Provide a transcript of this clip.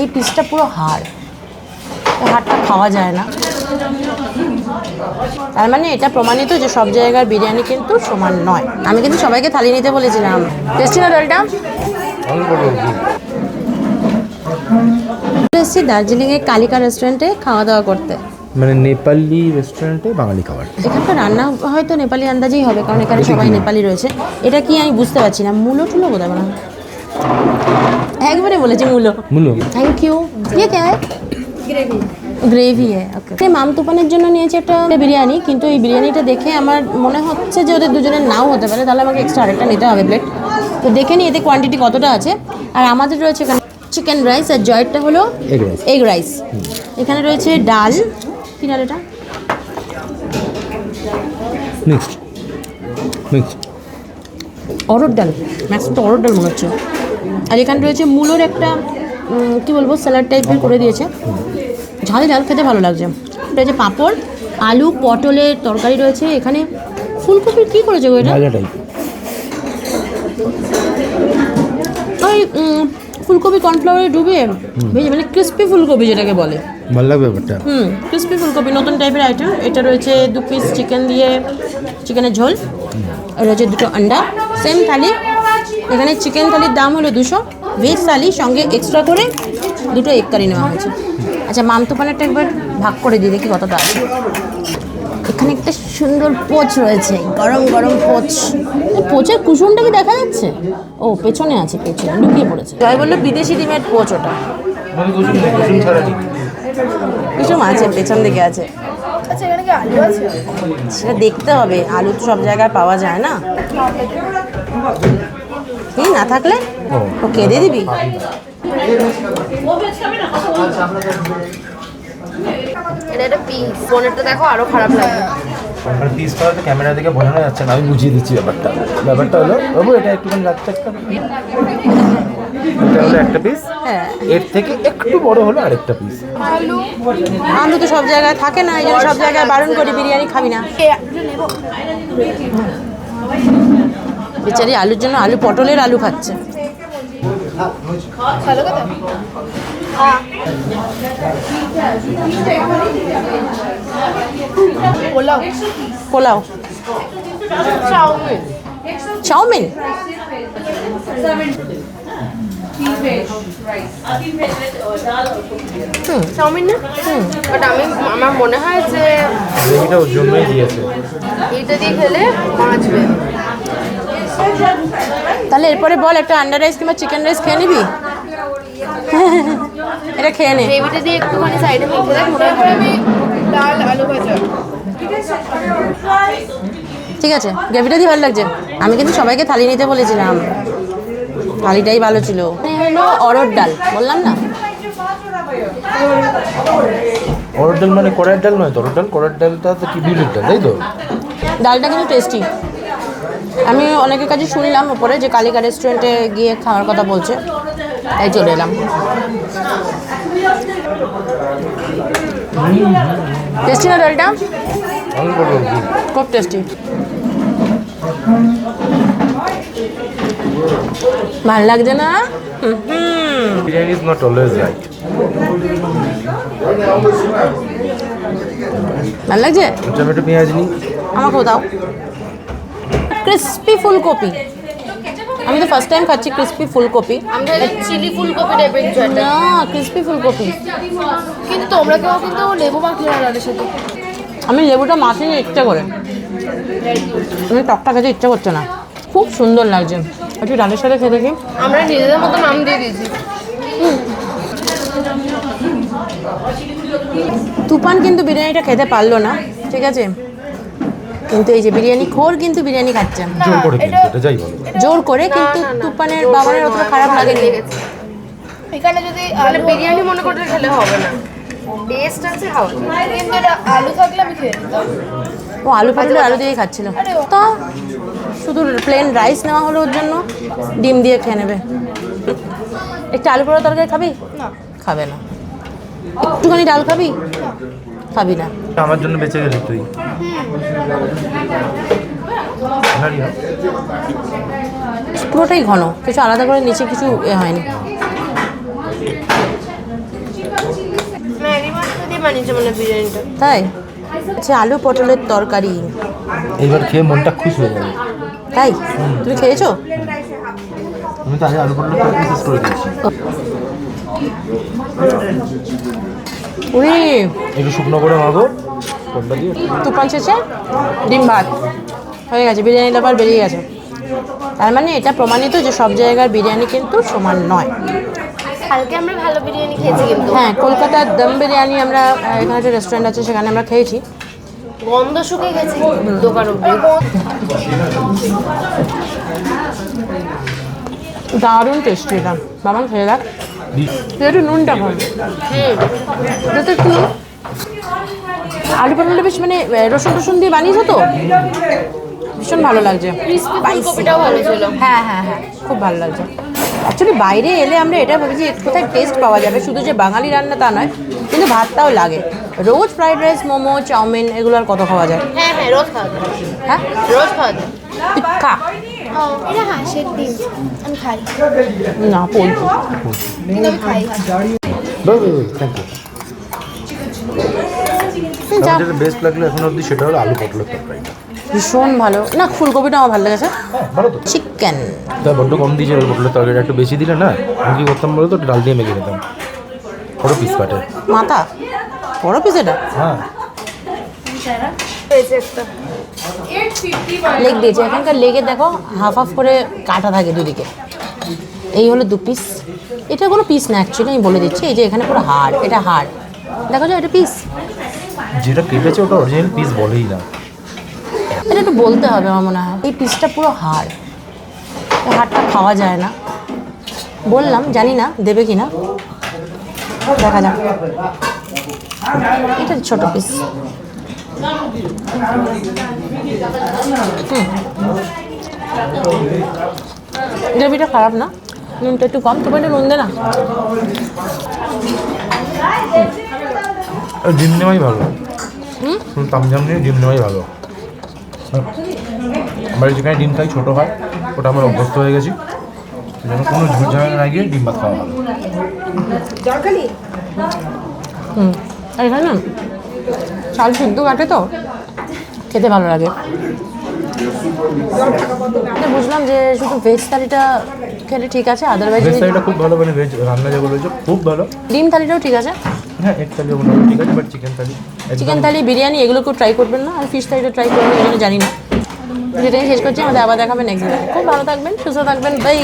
এই পিসটা পুরো হাড়। হাড়টা খাওয়া যায় না। তার মানে এটা প্রমাণিত যে সব জায়গার বিরিয়ানি কিন্তু সমান নয়। আমি কিন্তু সবাইকে থালি নিতে বলেছিলাম। টেস্টি না ডালটা? এসেছি দার্জিলিংয়ে কালিকা রেস্টুরেন্টে খাওয়া দাওয়া করতে। মানে নেপালি রেস্টুরেন্টে বাঙালি খাবার। এখানকার রান্না হয়তো নেপালি আন্দাজেই হবে কারণ এখানে সবাই নেপালি? রয়েছে। এটা কি আমি বুঝতে পারছি না। মূলো টুলো বোধ হয়। একবারে বলেছি মুলো। মুলো? থ্যাংক ইউ ইয়ে কে? গ্রেভি গ্রেভি ওকে মাম তুফানের জন্য নিয়েছি একটা বিরিয়ানি কিন্তু এই বিরিয়ানিটা দেখে আমার মনে হচ্ছে যে ওদের দুজনের নাও হতে পারে তাহলে আমাকে এক্সট্রা আরেকটা নিতে হবে প্লেট তো দেখে নিই এতে কোয়ান্টিটি কতটা আছে। আর আমাদের রয়েছে এখানে চিকেন রাইস আর জয়েরটা হলো এগ রাইস এখানে রয়েছে ডাল। কি ডাল এটা? নেক্সট ডাল। ম্যাক্স তো ডাল মনে হচ্ছে। আর এখানে রয়েছে মূলোর একটা কি বলব স্যালাড টাইপের করে দিয়েছে। ঝাল ঝাল খেতে ভালো লাগছে। রয়েছে পাঁপড় আলু পটলের তরকারি রয়েছে। এখানে ফুলকপির কি করেছে গো এটা? ওই ফুলকপি কর্নফ্লাওয়ারে ডুবিয়ে ভেজে মানে ক্রিস্পি ফুলকপি যেটাকে বলে। ভালো লাগবে ব্যাপারটা। হুম ক্রিস্পি ফুলকপি নতুন টাইপের আইটেম এটা রয়েছে দু পিস চিকেন দিয়ে চিকেনের ঝোল। আর রয়েছে দুটো আন্ডা। সেম থালি এখানে চিকেন থালির দাম হলো দুশো ভেজ থালি সঙ্গে এক্সট্রা করে দুটো এক কারি নেওয়া হয়েছে। আচ্ছা মামতো পানারটা একবার ভাগ করে দিই দেখি কতটা আছে। এখানে একটা সুন্দর পোচ রয়েছে গরম গরম পোচ। পোচের কুসুমটা কি দেখা যাচ্ছে? ও পেছনে আছে পেছনে লুকিয়ে পড়েছে। জয় বলল বিদেশি ডিমের পোচ ওটা। কুসুম আছে পেছন দিকে আচ্ছা আছে? সেটা দেখতে হবে আলু তো সব জায়গায় পাওয়া যায় না। কি না থাকলে? ও। কেঁদে দিবি? এটা একটা পিস ফোনেরটা দেখো আরও খারাপ আমার ক্যামেরা দিকে বোঝানো যাচ্ছে না আমি বুঝিয়ে দিচ্ছি ব্যাপারটা। ব্যাপারটা হলো বাবু এটা একটুখানি একটা এটা হলো একটা পিস হ্যাঁ। এর থেকে একটু বড় হলো আরেকটা পিস আলু আলু তো সব জায়গায় থাকে না এই জন্য সব জায়গায় বারণ করি বিরিয়ানি খাবি না। বেচারি আলুর জন্য আলু পটলের আলু খাচ্ছে। Pulao. Pulao chow mein? Chow mein হুম। চাউমিন না? বাট আমি আমার মনে হয় যে এইটা দিয়ে খেলে বাঁচবে তাহলে এরপরে বল একটা আন্ডার রাইস কিংবা চিকেন রাইস খেয়ে নিবি? এটা খেয়ে নে। গ্রেভিটা দিয়ে একটুখানি সাইডে মেখে দেখ মনে হয় ডাল আলু ভাজা। ঠিক আছে গ্রেভিটা দিয়ে ভালো লাগছে। আমি কিন্তু সবাইকে থালি নিতে বলেছিলাম। থালিটাই ভালো ছিল। অরড় ডাল বললাম না? অরড় ডাল মানে কড়াইয়ের ডাল নয় তো? অরড় ডাল কড়াইয়ের ডালটা তো কি? বিউলির ডাল তাই তো? ডালটা কিন্তু টেস্টি আমি অনেকের কাছে শুনলাম ওপরে যে কালিকা রেস্টুরেন্টে গিয়ে খাওয়ার কথা বলছে। তাই চলে এলাম। টেস্টি না ডালটা? খুব টেস্টি ভালো লাগছে না? Biryani is not always right ভালো লাগছে? টমেটো পেঁয়াজ নিই। আমাকেও দাও। ক্রিস্পি ফুলকপি। আমি তো ফার্স্ট টাইম খাচ্ছি ক্রিস্পি ফুলকপি। চিলি ফুলকপি টাইপের কিছু একটা। না ক্রিস্পি ফুলকপি। কিন্তু তোমরা কেউ কিন্তু লেবু না সাথে? আমি লেবুটা মাখিনি ইচ্ছা করে। আমি টকটা খেতে ইচ্ছা করছে না। খুব সুন্দর লাগছে। একটু ডালের সাথে খেতে দেখি। আমরা নিজেদের মতো নাম দিয়ে দিয়েছি। তুফান কিন্তু বিরিয়ানিটা খেতে পারল না ঠিক আছে? কিন্তু এই যে বিরিয়ানি খোর কিন্তু বিরিয়ানি খাচ্ছে জোর করে কিন্তু এটা যাই বলো। জোর করে কিন্তু তুফানের বাবানের অতটা খারাপ লাগেনি এখানে যদি আলু বিরিয়ানি মনে করলে খেলে হবে না। টেস্ট আছে খাওয়া কিন্তু এটা আলু থাকলে আমি খেয়ে নিতাম। ও আলু পাতলে আলু দিয়েই খাচ্ছিল। তা শুধু প্লেন রাইস নেওয়া হলো ওর জন্য ডিম দিয়ে খেয়ে নেবে। একটা আলু পোড়া তরকারি খাবি? না। খাবে না। একটুখানি ডাল খাবি? খাবি না। আমার জন্য বেঁচে গেলি তুই। পুরোটাই ঘন কিছু আলাদা করে নিচে কিছু এ হয়নি। তাই? আচ্ছা আলু পটলের তরকারি। এইবার খেয়ে মনটা খুশ হয়ে যাবে। তাই? তুমি খেয়েছো? আমি তো আগে আলু পটলের তরকারি শেষ করে দিয়েছি। উই। একটু শুকনো করে মাগো কোনটা দিয়ে? তুফান শেষে ডিম ভাত। হয়ে গেছে বিরিয়ানি আবার বেরিয়ে গেছে। তার মানে এটা প্রমাণিত যে সব জায়গার বিরিয়ানি কিন্তু সমান নয়। কালকে আমরা ভালো বিরিয়ানি খেয়েছি কিন্তু। হ্যাঁ কলকাতার দম বিরিয়ানি আমরা এখানে একটা রেস্টুরেন্ট আছে সেখানে আমরা খেয়েছি। গন্ধ শুকে গেছে দোকান দারুণ টেস্টি এটা। বাবা খেয়ে তুই একটু নুনটা হুম এটা একটু আলু পটলটা বেশ মানে রসুন টসুন দিয়ে বানিয়েছো তো? ভীষণ ভালো লাগছে। ফুলকপিটাও ভালো ছিল। হ্যাঁ হ্যাঁ হ্যাঁ খুব ভালো লাগছে। অ্যাকচুয়ালি বাইরে এলে আমরা এটা ভাবি যে কোথায় টেস্ট পাওয়া যাবে। শুধু যে বাঙালি রান্না তা নয় কিন্তু ভাতটাও লাগে। রোজ fried rice momo chow mein এগুলো আর কত খাওয়া যায়? হ্যাঁ হ্যাঁ রোজ খাওয়া যায়। হ্যাঁ? রোজ খাওয়া যায়। এটা হাঁসের ডিম আমি খাই না খাই যেটা বেস্ট লাগল এখন অবধি সেটা হলো আলু পটলের তরকারি ভীষণ ভালো না ফুলকপিটা আমার ভালো লেগেছে চিকেন তা বড্ড কম দিয়েছে আলু পটলের তরকারিটা একটু বেশি দিলে না আমি কি করতাম বলো তো ডাল দিয়ে মেখে নিতাম বড় পিস কাটে মাথা বড় পিস এটা হ্যাঁ লেগ দিয়েছে। এখানকার লেগে দেখো হাফ হাফ করে কাটা থাকে দুদিকে। এই হলো দু পিস এটা কোনো পিস না অ্যাকচুয়ালি আমি বলে দিচ্ছি এই যে এখানে পুরো হাড় এটা হাড়। দেখো যে এটা পিস যেটা কেটেছে ওটা অরিজিনাল পিস বলেই না। এটা একটু বলতে হবে আমার মনে হয়। এই পিসটা পুরো হাড়। এই হাড়টা খাওয়া যায় না। বললাম জানি না দেবে কি না দেখা যাক। এটা ছোট পিস গ্রেভিটা খারাপ না? নুনটা একটু কম একটু নুন দে না। আর ডিম নেওয়াই ভালো। শুধু তামজাম নিয়ে ডিম নেওয়াই ভালো। আমার যেখানে ডিম খাই ছোটো হয় ওটা আমার অভ্যস্ত হয়ে গেছি। সেজন্য কোনো ঝুট ঝামেলা না গিয়ে ডিম ভাত খাওয়া ভালো। হুম। আর এখানে না চাল সিদ্ধ কাটে তো? খেতে ভালো লাগে। মানে বুঝলাম যে শুধু ভেজ থালিটা খেলে ঠিক আছে আদারওয়াইজ ভেজ থালিটা খুব ভালো মানে ভেজ রান্না যেগুলো হয়েছে খুব ভালো। ডিম থালিটাও ঠিক আছে? হ্যাঁ এক থালি মোটামুটি ঠিক আছে but chicken thali chicken thali biryani এগুলোকেও try করবেন না আর ফিশ থালিটা ট্রাই করবেন এগুলো জানি না। যেটাই শেষ করছি আমাদের আবার দেখাবেন নেক্সট খুব ভালো থাকবেন সুস্থ থাকবেন বাই